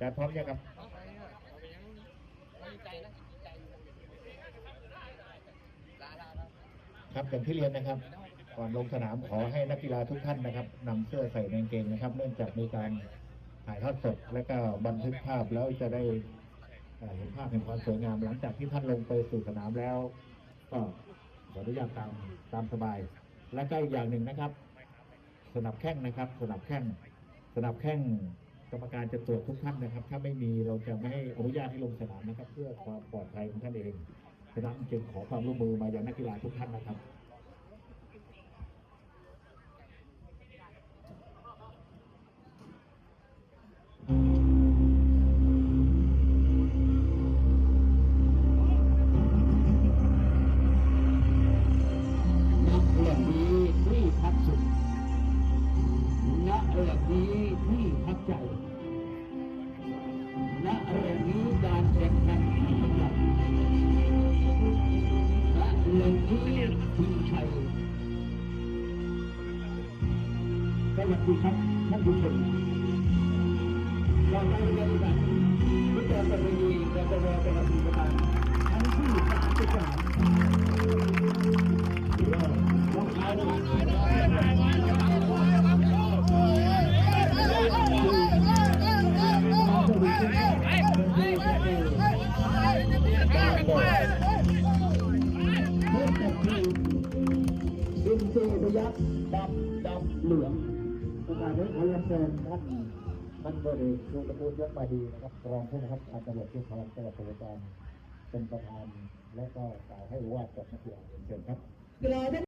จะพร้อมยังครับครับอย่างที่เรียนนะครับ ก่อนลงสนามขอให้นักกีฬาทุกท่านนะครับนำเสื้อใส่ในเกงนะครับ เนื่องจากมีการถ่ายทอดสดและก็บันทึกภาพแล้วจะได้เห็นภาพแห่งความสวยงาม หลังจากที่ท่านลงไปสู่สนามแล้ว ก็ขออนุญาตตามตามสบาย และก็อีกอย่างหนึ่งนะครับ นับแข้งนะครับ สนับแข้งสนับแข้งกรรมการจะตรวจทุกท่านนะครับ ถ้าไม่มีเราจะไม่ให้อนุญาตให้ลงสนามนะครับ เพื่อความปลอดภัยของท่านเองฉะนั้นจึงขอความร่วมมือมายังนักกีฬาทุกท่านนะครับ พักใจณแหล่งนี้การแข่งขันที่กำลังณแหล่งนี้ทีมชัยสวัสดีครับท่านผู้ชมเราได้เรียนกันพุทธประเพณีและประวัติศาสตร์ทั้งที่สามสิบสาม ดินเจพยักดำดำเหลืองประกาศให้ขอรับเชิญครับท่านบริครูตระกูลยศมาดีนะครับรองผู้บังคับการตำรวจภูธรจังหวัดสมุทรปราการเป็นประธานและก็กล่าวให้ว่าจบนักกีฬาเชิญครับกล่าวได้